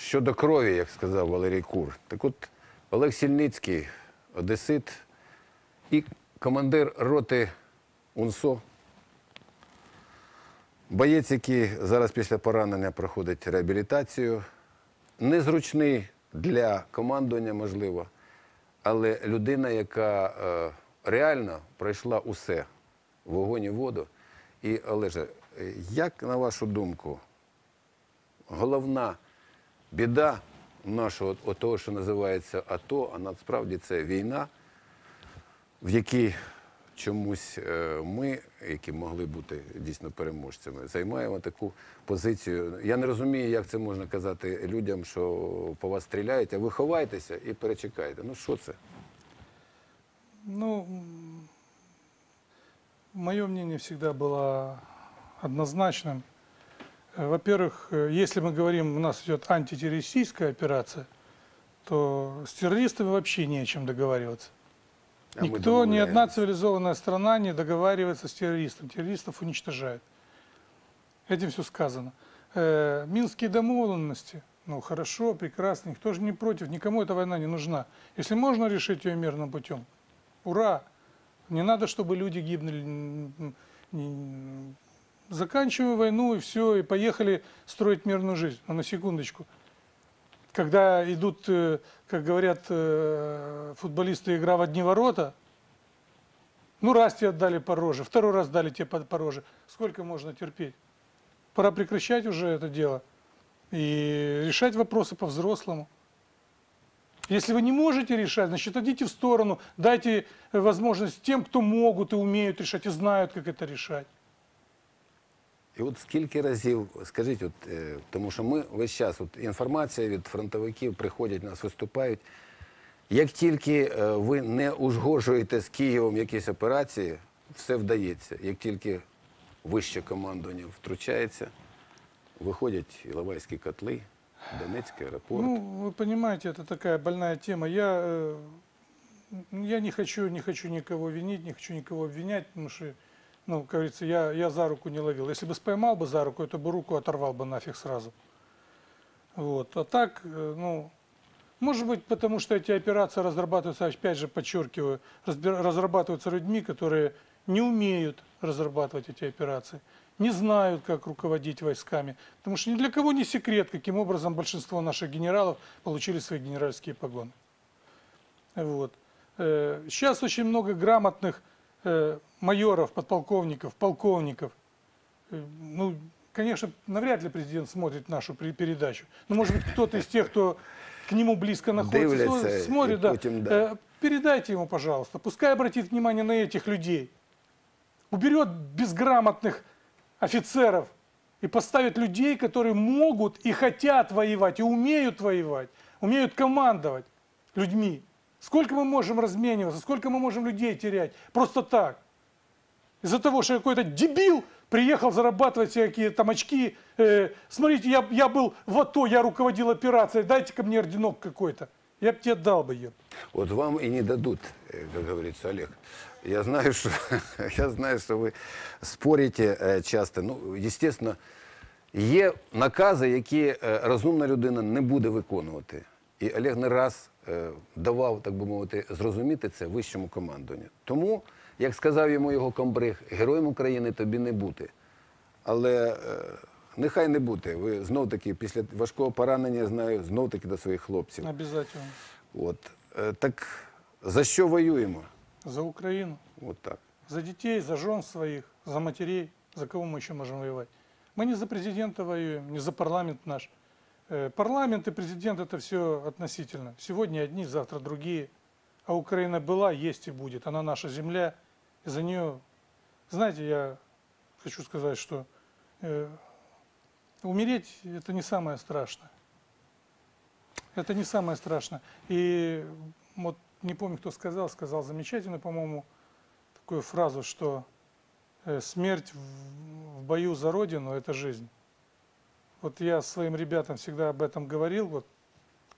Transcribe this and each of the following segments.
щодо крові, як сказав Валерій Кур. Так от Олег Сільницький, одесит і командир роти УНСО. Боєць, який зараз після поранення проходить реабілітацію. Незручний для командування, можливо, але людина, яка е, реально пройшла усе вогонь і воду. І Олеже, як на вашу думку, головна біда нашого от того, що називається АТО, а насправді це війна, в якій чомусь е, ми, які могли бути дійсно переможцями, займаємо таку позицію. Я не розумію, як це можна казати людям, що по вас стріляють, а ви ховайтеся і перечекайте. Ну що це? Ну, мое мнение всегда было однозначным. Э, Во-первых, э, если мы говорим, у нас идет антитеррористическая операция, то с террористами вообще не о чем договариваться. А Никто, ни одна цивилизованная страна не договаривается с террористом. Террористов уничтожают. Этим все сказано. Э, Минские домовленности, ну хорошо, прекрасно, никто же не против, никому эта война не нужна. Если можно решить ее мирным путем, ура! Не надо, чтобы люди гибнули. Заканчиваем войну и все, и поехали строить мирную жизнь. Но на секундочку. Когда идут, э, как говорят э, футболисты, игра в одни ворота, ну раз тебе отдали по роже, второй раз дали тебе по, роже. Сколько можно терпеть? Пора прекращать уже это дело и решать вопросы по-взрослому. Если вы не можете решать, значит, идите в сторону, дайте возможность тем, кто могут и умеют решать, и знают, как это решать. І от скільки разів, скажіть, от, е, тому що ми весь час, от інформація від фронтовиків приходять, нас виступають. Як тільки е, ви не узгоджуєте з Києвом якісь операції, все вдається. Як тільки вище командування втручається, виходять Іловайські котли, Донецький аеропорт. Ну, вы понимаете, это такая больная тема. Я, э, я не хочу, не хочу никого винить, не хочу никого обвинять, потому что, Ну, как говорится, я, я за руку не ловил. Если бы споймал бы за руку, то бы руку оторвал бы нафиг сразу. Вот. А так, э, ну, может быть, потому что эти операции разрабатываются, опять же, подчеркиваю, разрабатываются людьми, которые не умеют разрабатывать эти операции, не знают, как руководить войсками. Потому что ни для кого не секрет, каким образом большинство наших генералов получили свои генеральские погоны. Вот. Э, Сейчас очень много грамотных майоров, подполковников, полковников. Э, Ну, конечно, навряд ли президент смотрит нашу передачу. Но, может быть, кто-то из тех, кто к нему близко находится, Дивляться смотрит, да. потом, да. Э, Передайте ему, пожалуйста. Пускай обратит внимание на этих людей. Уберет безграмотных офицеров и поставит людей, которые могут и хотят воевать, и умеют воевать, умеют командовать людьми. Сколько мы можем размениваться, сколько мы можем людей терять просто так. Из-за того, что какой-то дебил приехал зарабатывать всякие там очки. Э, смотрите, я, я был в АТО, я руководил операцией, дайте-ка мне орденок какой-то. Я бы тебе дал бы ее. Вот вам и не дадут, э, как говорится, Олег. Я знаю, что, я знаю, что вы спорите е, часто. Ну, естественно, є накази, які е, розумна людина не буде виконувати. І Олег не раз е, давав, так би мовити, зрозуміти це вищому командуванню. Тому, як сказав йому його комбриг, героєм України тобі не бути. Але е, нехай не бути. Ви знов таки після важкого поранення знаю, знов таки до своїх хлопців. Обязательно. От. Е, Так за що воюємо? За Украину. От так. За детей, за жен своих, за матерей. За кого мы еще можем воевать? Мы не за президента воюем, не за парламент наш. Э, Парламент и президент это все относительно. Сегодня одни, завтра другие. А Украина была, есть и будет. Она наша земля. И за нее, знаете, я хочу сказать, что э, умереть это не самое страшное. Это не самое страшное. И вот не помню, кто сказал, сказал замечательно, по-моему, такую фразу, что э, смерть в, в бою за Родину – это жизнь. Вот я своим ребятам всегда об этом говорил, вот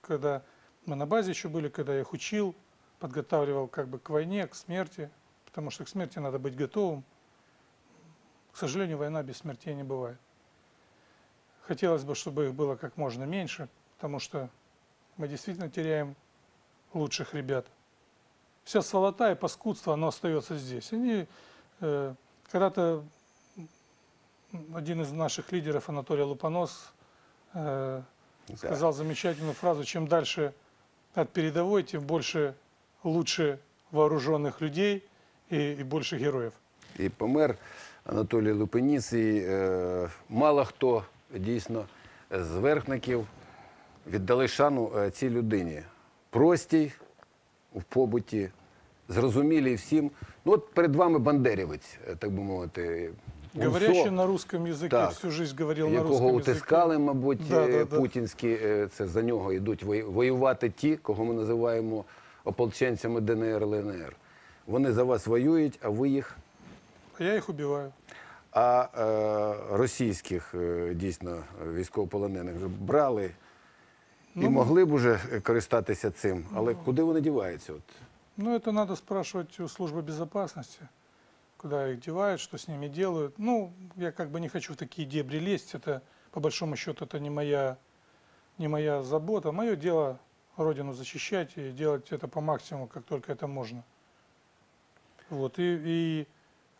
когда мы на базе еще были, когда я их учил, подготавливал как бы к войне, к смерти, потому что к смерти надо быть готовым. К сожалению, война без смертей не бывает. Хотелось бы, чтобы их было как можно меньше, потому что мы действительно теряем лучших ребят. Вся сволота и паскудство, оно остается здесь. Они э, когда-то один из наших лидеров, Анатолий Лупонос, э, Да. сказал замечательную фразу, чем дальше от передовой, тем больше лучше вооруженных людей и, и больше героев. І помер Анатолій Лупеніс, і е, мало хто дійсно з верхників віддали шану е, цій людині. Простій в побуті, зрозумілій всім. Ну от перед вами бандерівець, е, так би мовити. Говорящий Унсо, на русском языке, Так. всю жизнь говорил на якого русском языке. утискали, мабуть, Да, е, да, да. путінські, е, це за нього йдуть вої- воювати ті, кого ми називаємо ополченцями ДНР, ЛНР. Вони за вас воюють, а ви їх А я их убиваю. А е, російських е, дійсно військовополонених вже брали і Ну, могли б уже користатися цим. Але куди вони діваються? От? Ну, это надо спрашивать у службы безопасности, Куда их девают, что с ними делают. Ну, я как бы не хочу в такие дебри лезть. Это, по большому счету, это не моя, не моя забота. Мое дело родину защищать и делать это по максимуму, как только это можно. Вот. И, и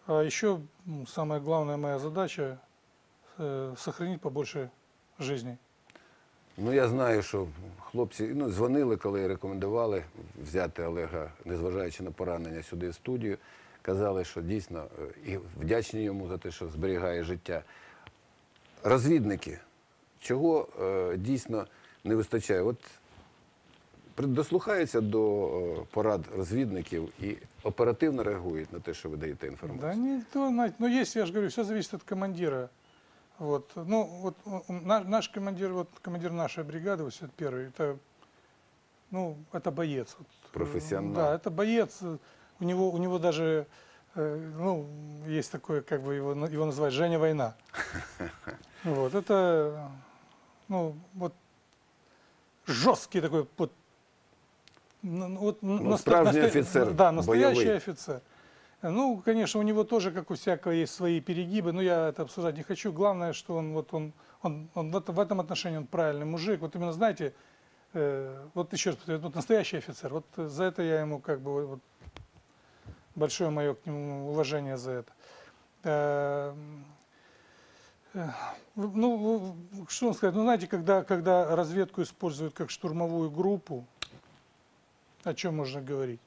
а еще самая главная моя задача э, сохранить побольше жизней. Ну я знаю, що хлопці ну, дзвонили, коли рекомендували взяти Олега, незважаючи на поранення сюди в студію. Казали, що дійсно е, і вдячні йому за те, що зберігає життя. Розвідники, чого е, дійсно не вистачає? От при- дослухаються до е, порад розвідників і оперативно реагують на те, що ви даєте інформацію. Да никто, знаете, ну есть, я же говорю, все зависит от командира. Вот, ну, вот о- о, на- наш командир, вот командир нашей бригады, 81-й, это, ну, это боец. Вот, э, Профессионал. Да, это боец. У него, у него даже, э, ну, есть такое, как бы его, на- его называют Женя Война. Вот, это, ну, вот жесткий такой, вот, ну, вот, наста- справжний наста- офицер, Да, настоящий боевой. офицер. Ну, конечно, у него тоже, как у всякого, есть свои перегибы, но я это обсуждать не хочу. Главное, что он, вот он, он, он в, этом, в этом отношении он правильный мужик. Вот именно, знаете, э, вот еще раз повторю, вот настоящий офицер. Вот за это я ему как бы вот, большое мое к нему уважение за это. Э, э, Ну, что вам сказать, ну, знаете, когда, когда разведку используют как штурмовую группу, о чем можно говорить?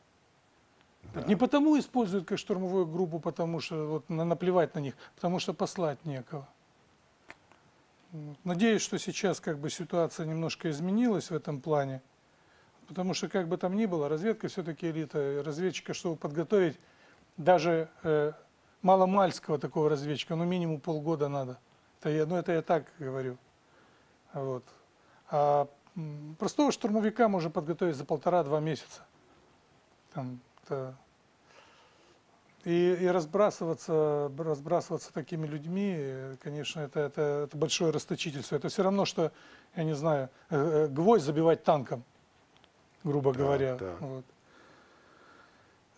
Вот Не потому используют как штурмовую группу, потому что вот на- наплевать на них, потому что послать некого. Надеюсь, что сейчас как бы ситуация немножко изменилась в этом плане, потому что как бы там ни было, разведка все-таки элита, разведчика, чтобы подготовить даже э, маломальского такого разведчика, ну минимум полгода надо. Это я, ну это я так говорю. Вот. А простого штурмовика можно подготовить за полтора-два месяца. Там, это- И, и разбрасываться, разбрасываться такими людьми, конечно, это, это, это большое расточительство. Это все равно, что, я не знаю, э, э, гвоздь забивать танком, грубо Так, говоря. так. Вот.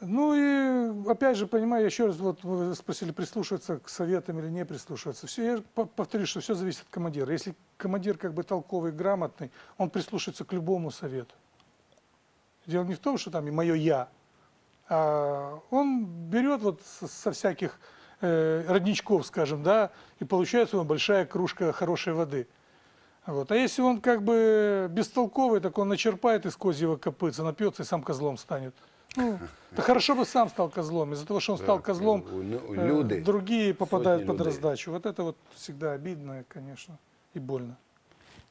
Ну и опять же, понимаю, еще раз, вот вы спросили, прислушиваться к советам или не прислушиваться. Все, я по- повторюсь, что все зависит от командира. Если командир как бы толковый, грамотный, он прислушается к любому совету. Дело не в том, что там и мое я, а он берет вот со, со всяких э, родничков, скажем, да, и получается у него большая кружка хорошей воды. Вот. А если он как бы бестолковый, так он начерпает из козьего копытца, напьется и сам козлом станет. Ну, да хорошо бы сам стал козлом. Из-за того, что он стал Так, козлом, у- у- э, люди, другие попадают сотни под людей. раздачу. Вот это вот всегда обидно, конечно, и больно.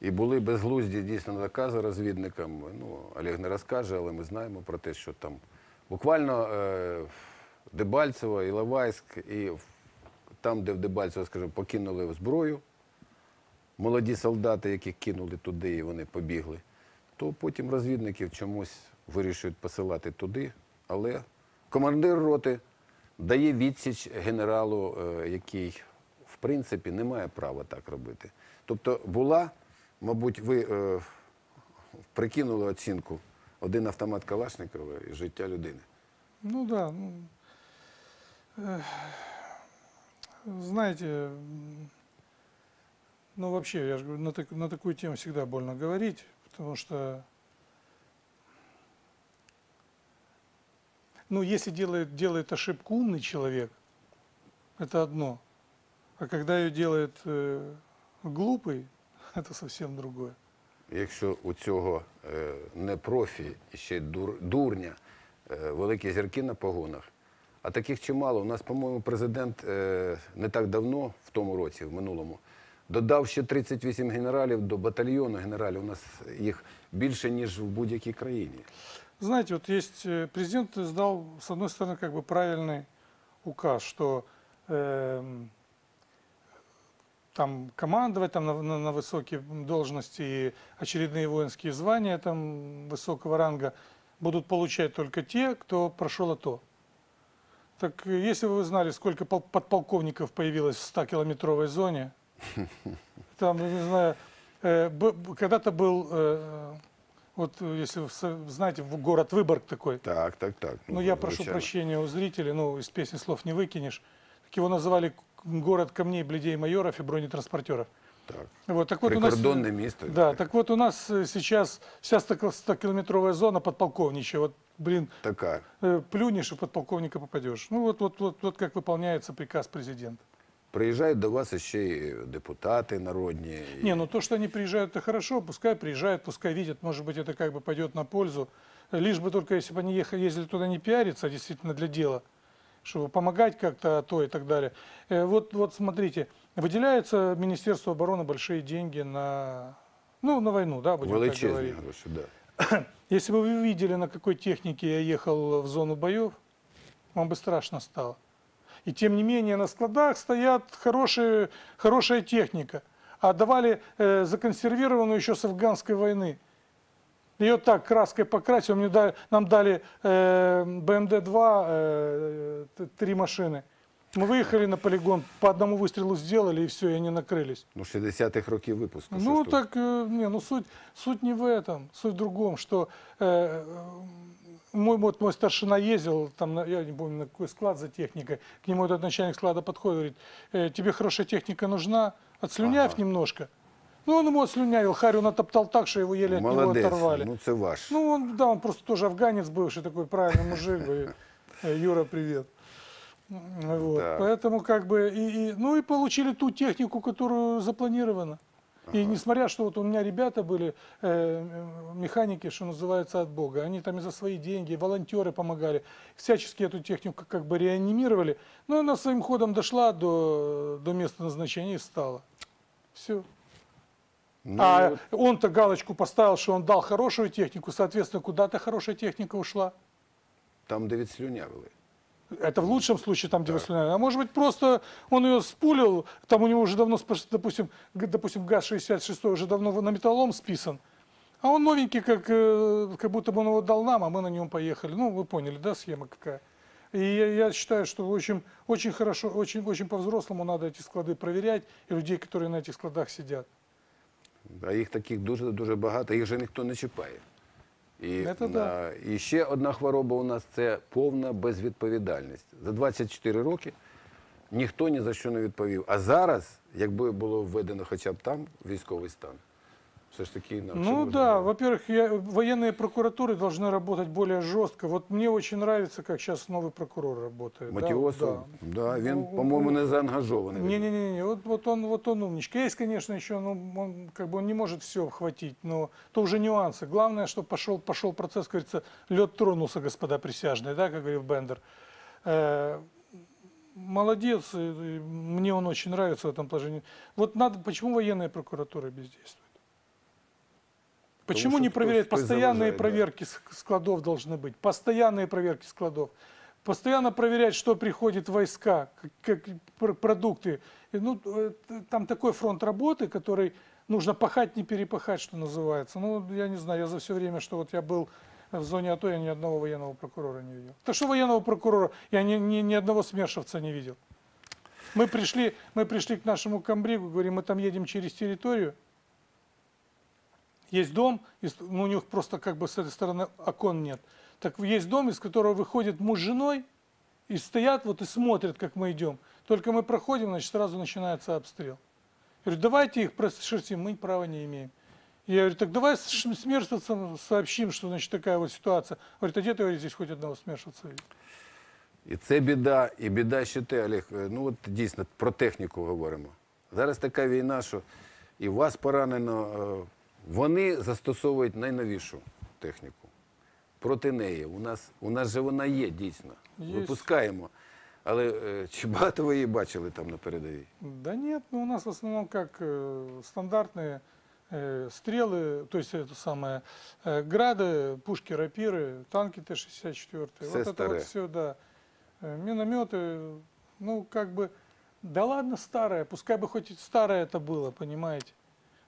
І були безглузді дійсно накази розвідникам. Ну, Олег не розкаже, але ми знаємо про те, що там буквально е, Дебальцево, Іловайськ, і в- там, де в Дебальцево, скажімо, покинули зброю, молоді солдати, яких кинули туди, і вони побігли, то потім розвідників чомусь вирішують посилати туди. Але командир роти дає відсіч генералу, е, який в принципі не має права так робити. Тобто була, мабуть, ви е, прикинули оцінку один автомат Калашникова і життя людини. Ну да, ну, м, ну вообще, я же говорю, на, так- на такую тему всегда больно говорить, Потому что, ну, если делает, делает ошибку умный человек, это одно. А когда ее делает э, глупый, это совсем другое. Якщо у цього е, не профі, і ще й дур, дурня, е, великі зірки на погонах, а таких чимало. У нас, по-моєму, президент е, не так давно, в тому році, в минулому, додав ще 38 генералів до батальйону генералів. У нас їх більше, ніж в будь-якій країні. Знаете, вот есть э, президент издал, с одной стороны, как бы правильный указ, что эм, там командовать там, на, на- на высокие должности и очередные воинские звания там, высокого ранга будут получать только те, кто прошел АТО. Так э, если бы вы знали, сколько пол- подполковников появилось в 100-километровой зоне, там, я не знаю, э, когда-то был, э, вот если вы знаете, город Выборг такой, Так, так, так. ну, я прошу звичайно. прощения у зрителей, ну, из песни слов не выкинешь. Так его называли город камней, бледей, майоров и бронетранспортеров. Так. Вот, так вот у нас, місто. да, так вот у нас э, сейчас вся 100-километровая зона подполковничья. Вот, блин, Така. э, плюнешь и подполковника попадешь. Ну, вот, вот, вот, вот как выполняется приказ президента. Приїжджають до вас ще й депутати народні. і- Не, ну то, что они приезжают, это хорошо, пускай приезжают, пускай видят, может быть, это как бы пойдет на пользу. Лишь бы только, если бы они ехали, ездили туда не пиариться, а действительно для дела, чтобы помогать как-то, а то и так далее. Э, Вот, вот смотрите, выделяется Министерству обороны большие деньги на, ну, на войну, да, будем так Величезні говорить. гроші, да. Если бы вы видели, на какой технике я ехал в зону боев, вам бы страшно стало. И тем не менее на складах стоят хорошие, хорошая техника. А давали э, законсервированную еще с афганской войны. Ее так краской покрасили, мне дали- нам дали э, БМД-2, э, т- три машины. Мы выехали на полигон, по одному выстрелу сделали, и все, и они накрылись. Ну, 60-х років випуску. Ну так, э, не, ну суть, суть не в этом, суть в другом, что э, мой, вот мой старшина ездил, там, я не помню, на какой склад за техникой, к нему этот начальник склада подходит, говорит, «Э, тебе хорошая техника нужна, отслюнявь Ага. немножко. Ну он ему отслюнявил, Харю натоптал так, что его еле от него оторвали. ну це ваш. Ну, он, да, он просто тоже афганец бывший, такой правильный мужик. говорит, «Э, Юра, привет. Вот. Так. Поэтому как бы, и, и- ну и получили ту технику, которую запланировано. И несмотря, что вот у меня ребята были, э, механики, что называется, от Бога, они там и за свои деньги, волонтеры помогали, всячески эту технику как бы реанимировали, но она своим ходом дошла до, до места назначения и стала. Все. Ну, А он-то галочку поставил, что он дал хорошую технику, соответственно, куда-то хорошая техника ушла. там, де відслюнявили. Это в лучшем случае там, где вы слюнявили. А может быть, просто он ее спулил, там у него уже давно, спаш- допустим, г- допустим ГАЗ-66 уже давно на металлом списан. А он новенький, как, э, как будто бы он его дал нам, а мы на нем поехали. Ну, вы поняли, да, схема какая. И я, я считаю, что очень, очень хорошо, очень, очень по-взрослому надо эти склады проверять и людей, которые на этих складах сидят. А їх таких дуже-дуже багато, їх же ніхто не чіпає. І, Це да. і ще одна хвороба у нас це повна безвідповідальність. За 24 роки ніхто ні за що не відповів. А зараз, якби було введено хоча б там військовий стан, все ж таки інакше. Ну можна да, було. во-первых, я- военные прокуратуры должны работать более жестко. Вот мне очень нравится, как сейчас новый прокурор работает. да, Матіосов, да. да, він, Ну, по-моєму, ну, не заангажований. Не-не-не, вот, вот, он, вот он умничка. Есть, конечно, еще, ну, он, как бы он не может все обхватить, но то уже нюансы. Главное, что пошел, пошел процесс, как говорится, лед тронулся, господа присяжные, да, как говорил Бендер. Э, молодец, и- и мне он очень нравится в этом положении. Вот надо, почему военная прокуратура бездействует? Почему что не проверяют? кто Постоянные да. проверки складов должны быть. Постоянные проверки складов. Постоянно проверять, что приходит в войска, как, как пр- продукты. И, ну, э, там такой фронт работы, который нужно пахать, не перепахать, что называется. Ну, я не знаю, я за все время, что вот я был в зоне АТО, я ни одного военного прокурора не видел. Так что военного прокурора, я ни, ни, ни одного смершевца не видел. Мы пришли, мы пришли к нашему комбригу, говорим, мы там едем через территорию, есть дом, из- ну, у них просто как бы с этой стороны окон нет. Так есть дом, из которого выходит муж с женой, и стоят вот и смотрят, как мы идем. Только мы проходим, значит, сразу начинается обстрел. Я говорю, давайте их прошерстим, мы права не имеем. Я говорю, так давай с ш- смершевцам сообщим, что значит такая вот ситуация. Говорит, а где ты говорит, здесь хоть одного смершевца видел? І це біда, і біда ще те, Олег. е, Ну от дійсно про техніку говоримо. Зараз така війна, що і вас поранено. е, Вони застосовують найновішу техніку. Проти неї. У нас, у нас же вона є дійсно. Є. Випускаємо. Але е, чи багато ви її бачили там на передовій? Да нет, ну у нас в основном как э, стандартные э, стрелы, то есть это самое, э, грады, пушки, рапиры, танки Т-64. Все вот это старое. вот все, да. Э, минометы, ну как бы, да ладно старое, пускай бы хоть и старое это было, понимаете.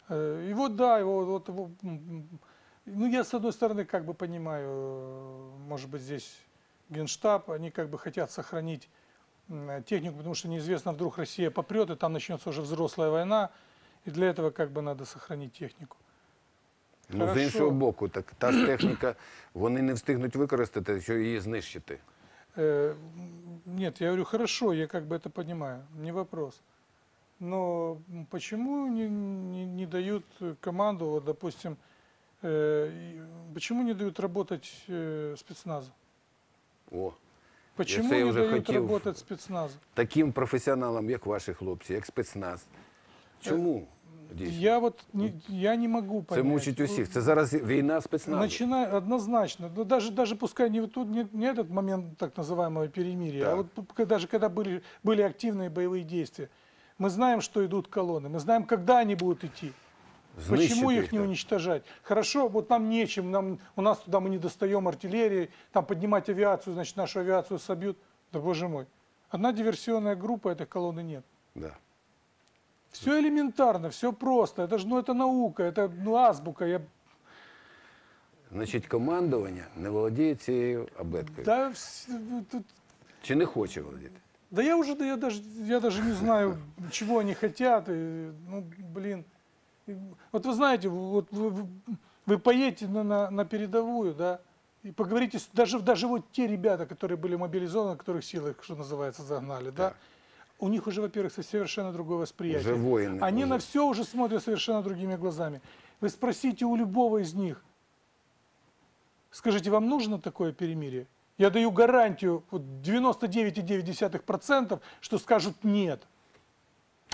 Э, и вот да, его, вот, его, м, м, ну я с одной стороны как бы понимаю, э, может быть здесь Генштаб, они как бы хотят сохранить м, технику, потому что неизвестно, вдруг Россия попрет, и там начнется уже взрослая война, и для этого как бы надо сохранить технику. Ну, з Хорошо. іншого боку, так та ж техніка вони не встигнуть використати, що її знищити. Э, м, Нет, я говорю, хорошо, я как бы это понимаю, не вопрос. Но м, почему не, не, не дают э, команду, вот, допустим, э, и почему не дают работать э, спецназу? О, Почему це я не вже дают хотів. работать спецназу? таким професіоналам, як ваші хлопці, як спецназ. Чому? Дійсно. Я вот не, я не могу Це понять. мучить усіх. Це зараз війна спецназу. Начиная однозначно, ну, даже, даже пускай не вот тут не, не этот момент так называемого перемирия, Так. а вот п- даже когда были, были активные боевые действия, мы знаем, что идут колонны, мы знаем, когда они будут идти. Почему Знищити их не так. уничтожать? Хорошо, вот нам нечем, нам, у нас туда мы не достаем артиллерии, там поднимать авиацию, значит, нашу авиацию собьют. Да боже мой. Одна диверсионная группа, этой колонны нет. Да. Все элементарно, все просто. Это же, ну, это наука, это ну, азбука. Я, Значить, командування не володіє цією абеткою. да, вс- ну, тут Чи не хоче володіти? Да я уже, да я даже, я даже не знаю, чего они хотят. И, ну, блин. И вот вы знаете, вот вы, вы- поедете на, на, на передовую, да, и поговорите, даже, даже вот те ребята, которые были мобилизованы, которых силы, что называется, загнали, да, Так. у них уже, во-первых, со- совершенно другое восприятие. Уже воины, Они уже. на все уже смотрят совершенно другими глазами. Вы спросите у любого из них, скажите, вам нужно такое перемирие? Я даю гарантию 99,9%, что скажут нет.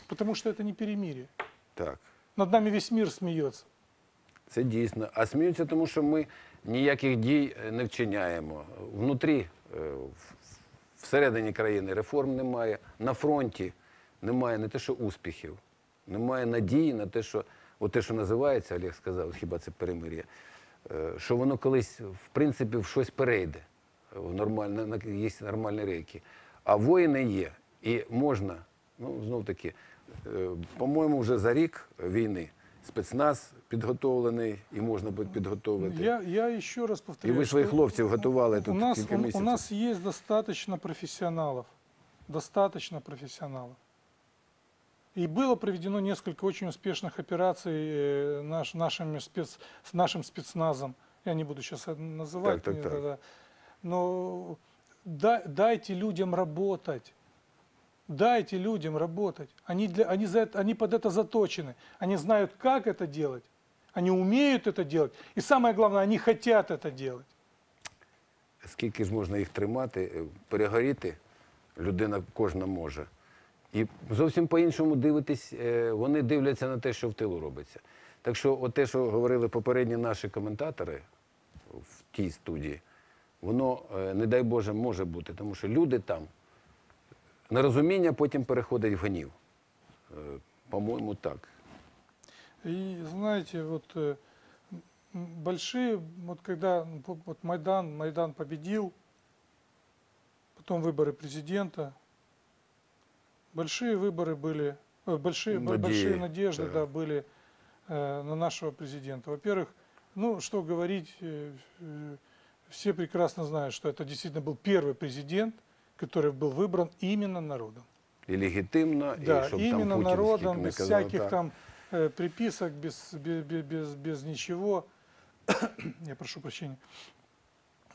Потому что это не перемирие. Так. Над нами весь мир смеется. Це дійсно. А сміються, тому що ми ніяких дій е, не вчиняємо. Внутрі, е, всередині країни реформ немає. На фронті немає не те, що успіхів, немає надії на те, що от те, що називається, Олег сказав, хіба це перемир'я, е, що воно колись, в принципі, в щось перейде В нормальне, на- є нормальні рейки. А воїни є. І можна, ну знов таки, е, по-моєму, вже за рік війни спецназ підготовлений і можна буде підготовити. Я, я еще раз І повторяю. ви своїх что хлопців готували у тут нас, кілька у, у місяців. нас есть достаточно профессионалов. Достаточно профессионалов. И было проведено несколько очень успешных операций э, наш, нашими спец, с нашим спецназом. Я не буду сейчас называть. Так, так, не- так. да-да. Но да- дайте людям работать. Дайте людям работать. Они, для, они, за это, они под это заточены. Они знают, как это делать. Они умеют это делать. И самое главное, они хотят это делать. Скільки ж можна їх тримати, е, перегоріти, людина кожна може. І зовсім по-іншому дивитись, е, вони дивляться на те, що в тилу робиться. Так що, от те, що говорили попередні наші коментатори в тій студії, воно, е, не дай Боже, може бути, тому що люди там нерозуміння потім переходить в гнів. Е, По-моєму, так. И знаете, вот э, м, большие, вот когда ну, по- вот Майдан, Майдан победил, потом выборы президента, большие выборы были, э, большие, б- большие Надеи, надежды, да. да, были э, на нашего президента. Во-первых, ну что говорить, э, э, все прекрасно знают, что это действительно был первый президент, который был выбран именно народом. І легітимно, Да, і щоб именно там Путін народом, скільки не без казав, всяких так. там э, приписок, без, без, без, без ничего. Я прошу прощения.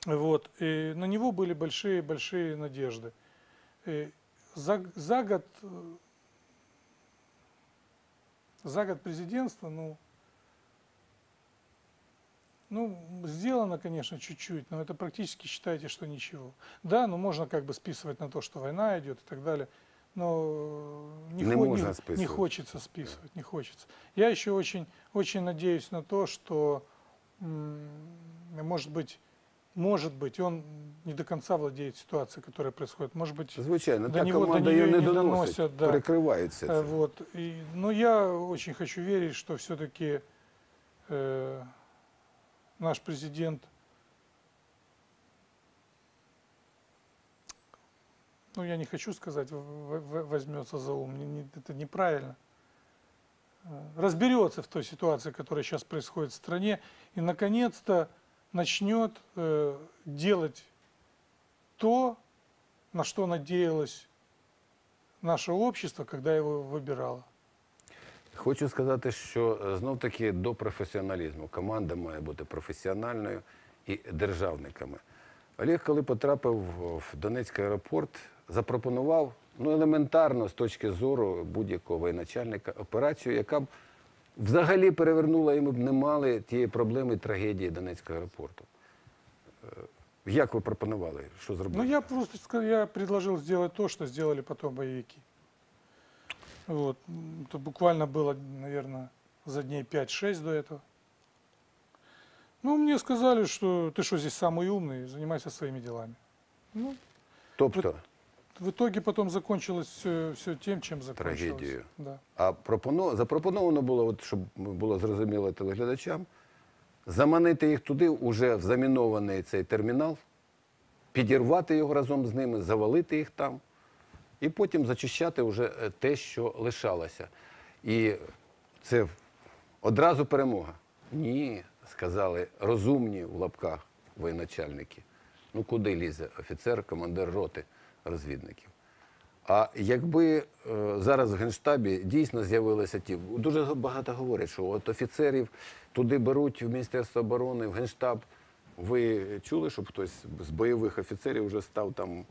Вот. И на него были большие-большие надежды. И за, за год э, за год президентства, ну, Ну, сделано, конечно, чуть-чуть, но это практически считайте, что ничего. Да, ну можно как бы списывать на то, что война идет и так далее, но не, Не хо- можно не списывать. хочется списывать, не хочется. Я еще очень, очень надеюсь на то, что, м, может быть, может быть, он не до конца владеет ситуацией, которая происходит. Может быть, Звичайно, До та него- до команда нее її і не не доносить, доносять, да. перекривається Э, це. Вот. И, но я очень хочу верить, что все-таки наш президент, ну я не хочу сказать, возьмется за ум, это неправильно, Э, разберется в той ситуации, которая сейчас происходит в стране, и наконец-то начнет э, делать то, на что надеялось наше общество, когда его выбирало. Хочу сказати, що е, знов таки до професіоналізму. Команда має бути професіональною і державниками. Олег, коли потрапив в Донецький аеропорт, запропонував ну, елементарно з точки зору будь-якого воєначальника операцію, яка б взагалі перевернула і ми б не мали тієї проблеми трагедії Донецького аеропорту. Е, Як ви пропонували? Що зробити? Ну, я просто ска- я предложил сделать то, что сделали потом боевики. Вот. М, Это буквально было, наверное, за дней 5-6 до этого. Ну, мне сказали, что ты что здесь самый умный, занимайся своими делами. Ну, Тобто, в итоге потом закончилось все, все тем, чем закончилось. Трагедией. Да. А пропоно... запропоновано було, от, щоб було зрозуміло телеглядачам, заманити їх туди, уже в замінований цей термінал, підірвати його разом з ними, завалити їх там, і потім зачищати вже е, те, що лишалося. І це одразу перемога. Ні, сказали розумні в лапках воєначальники. Ну куди лізе офіцер, командир роти розвідників? А якби е, зараз в Генштабі дійсно з'явилися ті, дуже багато говорять, що от офіцерів туди беруть в Міністерство оборони, в Генштаб. Ви чули, щоб хтось з бойових офіцерів вже став там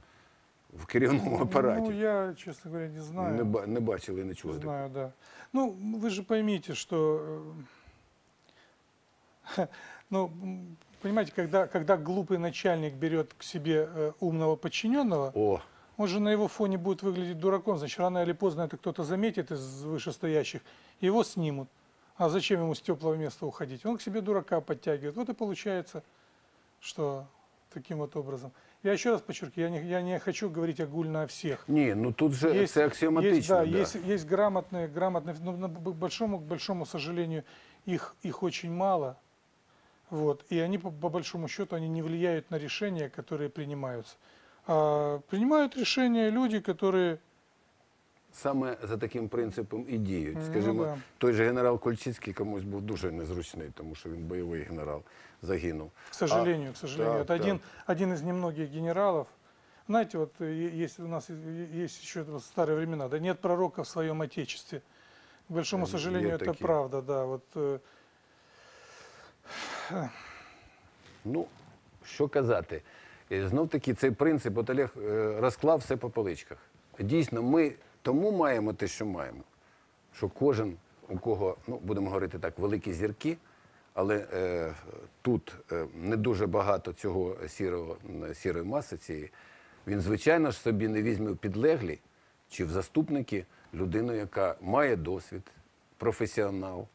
в керівному апараті? Ну, я, честно говоря, не знаю. не, ба- не бачили, не чули. такого. Знаю, да. Ну, вы же поймите, что, э, ну, м, понимаете, когда, когда глупый начальник берет к себе э, умного подчиненного, О, он же на его фоне будет выглядеть дураком, значит, рано или поздно это кто-то заметит из вышестоящих, и его снимут. А зачем ему с теплого места уходить? Он к себе дурака подтягивает. Вот и получается, что таким вот образом. Я еще раз подчеркиваю, я не, я не хочу говорить огульно о всех. ні, ну тут же це аксіоматично. Есть, да, да. Есть, есть грамотные, грамотные, но на б- большому, к большому сожалению, их, их очень мало. Вот, и они, по, по большому счету, они не влияют на решения, которые принимаются. А принимают решения люди, которые... Саме за таким принципом і діють. Ну, Скажімо, да. той же генерал Кольчицький комусь був дуже незручний, тому що він бойовий генерал загинув. К сожалению, к сожалению, так, это один, один из немногих генералов. Знаете, вот э, е- есть у нас е- есть еще вот старые времена, да нет пророка в своем отечестве. К большому Э, сожалению, есть это такие. правда, да. Вот э, Ну, що казати? Знов таки цей принцип, от Олег е, розклав все по поличках. Дійсно, ми тому маємо те, що маємо. Що кожен, у кого, ну, будемо говорити так, великі зірки, але е, тут е, не дуже багато цього сірого, сірої маси цієї, він, звичайно ж, собі не візьме в підлеглі чи в заступники людину, яка має досвід, професіонал,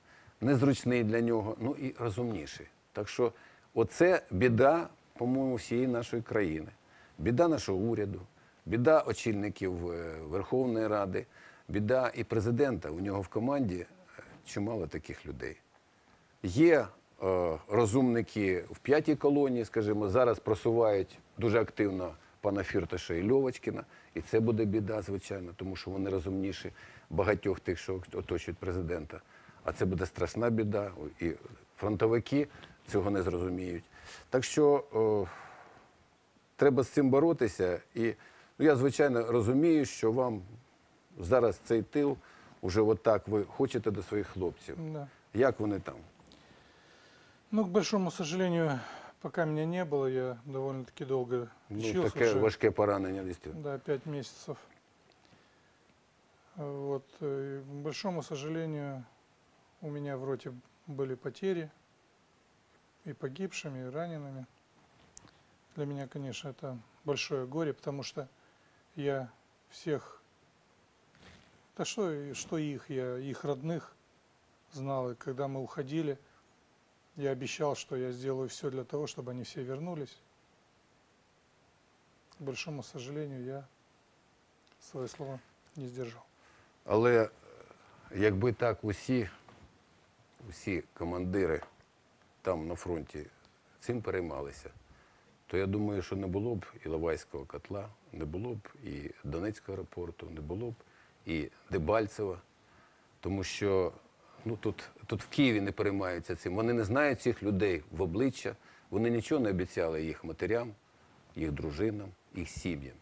незручний для нього, ну і розумніший. Так що оце біда, по-моєму, всієї нашої країни. Біда нашого уряду, біда очільників е, Верховної Ради, біда і президента. У нього в команді е, чимало таких людей. Є е, розумники в п'ятій колонії, скажімо, зараз просувають дуже активно пана Фірташа і Льовочкіна, і це буде біда, звичайно, тому що вони розумніші багатьох тих, що оточують президента. А це буде страшна біда, і фронтовики цього не зрозуміють. Так що е, треба з цим боротися. І ну, я, звичайно, розумію, що вам зараз цей тил, уже отак ви хочете до своїх хлопців. да. Як вони там? Ну, к большому сожалению, пока меня не было, я довольно-таки долго Ну, учился таке уже. важке поранення дійсно. Да, пять месяцев. Вот. э, и К большому сожалению, у меня в роте были потери. и погибшими, и ранеными. Для меня, конечно, это большое горе, потому что я всех, да что, что их, я их родных знал, и когда мы уходили, я обещал, что я сделаю все для того, чтобы они все вернулись. К большому сожалению, я свое слово не сдержал. Але е, якби так усі, усі командири там на фронті цим переймалися, то я думаю, що не було б Іловайського котла, не було б і Донецького аеропорту, не було б і Дебальцева, тому що ну, тут, тут в Києві не переймаються цим. Вони не знають цих людей в обличчя, вони нічого не обіцяли їх матерям, їх дружинам, їх сім'ям.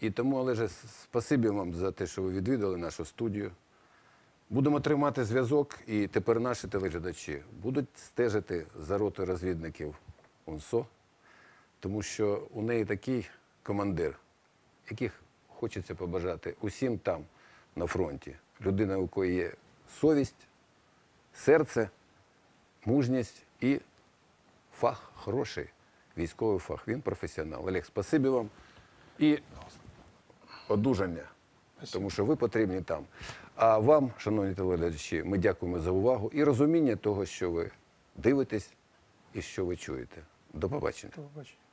І тому, Олеже, спасибі вам за те, що ви відвідали нашу студію. Будемо тримати зв'язок, і тепер наші телеглядачі будуть стежити за ротою розвідників УНСО, тому що у неї такий командир, яких хочеться побажати усім там, на фронті. Людина, у якої є совість, серце, мужність і фах хороший, військовий фах. Він професіонал. Олег, спасибі вам. І одужання, тому що ви потрібні там. А вам, шановні телеглядачі, ми дякуємо за увагу і розуміння того, що ви дивитесь і що ви чуєте. До побачення. До побачення.